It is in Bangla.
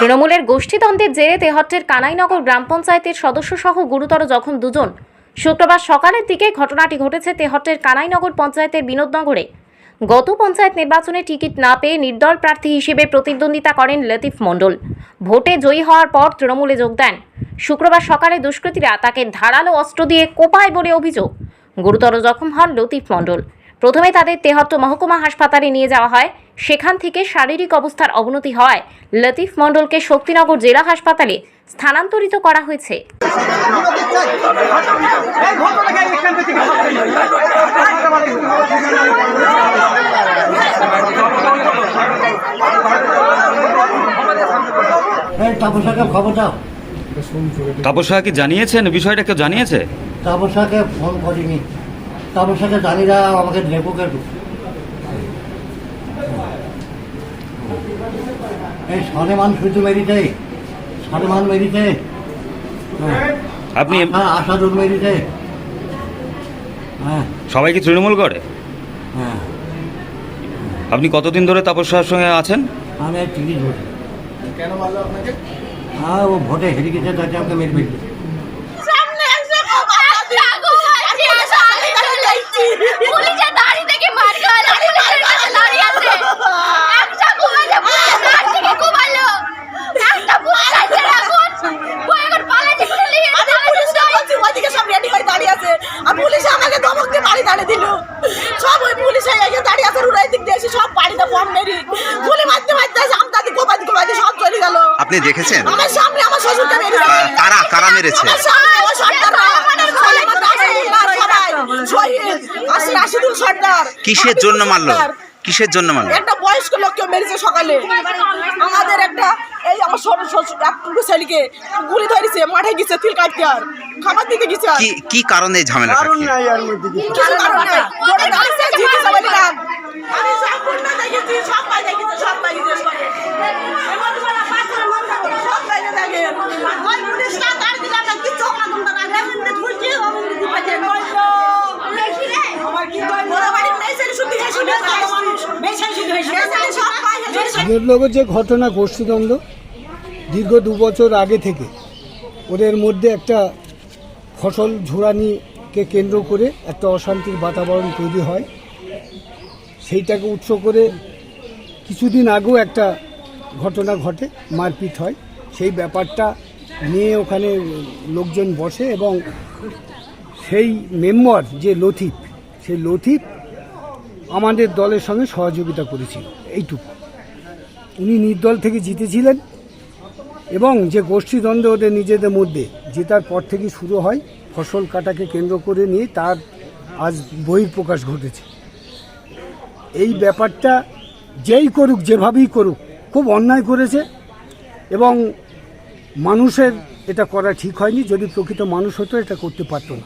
তৃণমূলের গোষ্ঠীদ্বন্দ্বের জেরে তেহট্টের কানাইনগর গ্রাম পঞ্চায়েতের সদস্য সহ গুরুতর জখম দুজন। শুক্রবার সকালের দিকে ঘটনাটি ঘটেছে তেহট্টের কানাইনগর পঞ্চায়েতের বিনোদনগরে গত পঞ্চায়েত নির্বাচনে টিকিট না পেয়ে নির্দল প্রার্থী হিসেবে প্রতিদ্বন্দ্বিতা করেন লতিফ মণ্ডল। ভোটে জয়ী হওয়ার পর তৃণমূলে যোগ দেন। শুক্রবার সকালে দুষ্কৃতীরা তাকে ধারালো অস্ত্র দিয়ে কোপায় বলে অভিযোগ। গুরুতর জখম হন লতিফ মণ্ডল। প্রথমে তাদের তেহট্ট মহকুমা হাসপাতালে নিয়ে যাওয়া হয়। সেখান থেকে শারীরিক অবস্থার অবনতি হওয়ায় লতিফ মণ্ডলকে শক্তিনগর জেলা হাসপাতালে স্থানান্তরিত করা হয়েছে। তাপসা কি জানিয়েছেন? বিষয়টা কেউ জানিয়েছে? ফোন করিনি। তাপসাকে জানি না আমাকে নেব কেন? এই সনেমান শুধু মেরিতে সনেমান মেরিতে। আপনি হ্যাঁ মেরিতে। হ্যাঁ। সবাই কি তৃণমূল করে? হ্যাঁ। আপনি কতদিন ধরে তাপসার সঙ্গে আছেন? আমি তিরিশ বছর। কেন আপনাকে হ্যাঁ ও ভোটে হেরে গেছে তাকে আমাকে মেরে সামনে এসে লাগু আছে সামনে দেখছি পুলিশে দাঁড়ি থেকে মার খাওয়া পুলিশের কাছে দাঁড়িয়ে আছে একটা ঘুমাইছে পুলিশ দাঁড়ি থেকে ঘুমালো একটা পুলিশ আছে এখন ও এখন পালাচ্ছে পুলিশ আমি পুলিশ বলছি ওইদিকে সব রেডি হয়ে দাঁড়িয়ে আছে আর পুলিশ আমাকে ধমক দাঁড়িয়ে দিল। সব ওই পুলিশ এসে দাঁড়িয়ে আছে রুড়াই দিক দিয়ে সব বাড়িতে বম মেরি গুলি মারতে মারতে আছে আমদাদি গোবাদি গোবাদি সব চলে গেল। আপনি দেখেছেন? আমার সামনে আমার শ্বশুরকে মেরেছে কারা কারা মেরেছে? আমার সামনে ও সর্দাররা সবাই শহীদ রাশিদুল সর্দার। কিসের জন্য মারলো? কিসের জন্য মারলো একটা বয়স্ক লোককে মেরেছে সকালে। আমাদের একটা এই আমার ছোট শ্বশুর একটু ছেলেকে গুলি ধরেছে মাঠে গেছে তিল কাটতে আর। খাবার দিতে গেছে আর। কি কি কারণে এই ঝামেলাটা কি? কিছু। কারণ নাই। ভোটে দাঁড়িয়েছে জিতেছে বলে না আমি সম্পূর্ণ দেখেছি সব পাই দেখেছি সব পাই জিজ্ঞেস করে। সব পাই দেখে। ওই পুলিশটা তার দিকে আমরা কিচ্ছু আমরা তোমরা না এমনি ঢুলছি অমনি দিপাছে বলল আমার কি কই বড় বাড়ি নেই সেটা শুদ্ধি হয়ে শুদ্ধি মানুষ মেশাই শুদ্ধি হয়ে সব পাই যে ঘটনা, গোষ্ঠীদ্বন্দ্ব, দীর্ঘ দু বছর আগে থেকে ওদের মধ্যে একটা ফসল ঝোড়ানিকে কেন্দ্র করে একটা অশান্তির বাতাবরণ তৈরি হয়। সেইটাকে উৎস করে কিছুদিন আগেও একটা ঘটনা ঘটে, মারপিট হয়। সেই ব্যাপারটা নিয়ে ওখানে লোকজন বসে এবং সেই মেম্বার, যে লথিফ সেই লথিফ আমাদের দলের সঙ্গে সহযোগিতা করেছিল। এইটুকু। উনি নির্দল থেকে জিতেছিলেন এবং যে গোষ্ঠীদ্বন্দ্ব ওদের নিজেদের মধ্যে জেতার পর থেকে শুরু হয়, ফসল কাটাকে কেন্দ্র করে নিয়ে তার আজ বহিঃপ্রকাশ ঘটেছে। এই ব্যাপারটা যেই করুক, যেভাবেই করুক, খুব অন্যায় করেছে এবং মানুষের এটা করা ঠিক হয়নি। যদি প্রকৃত মানুষ হতো, এটা করতে পারতো না।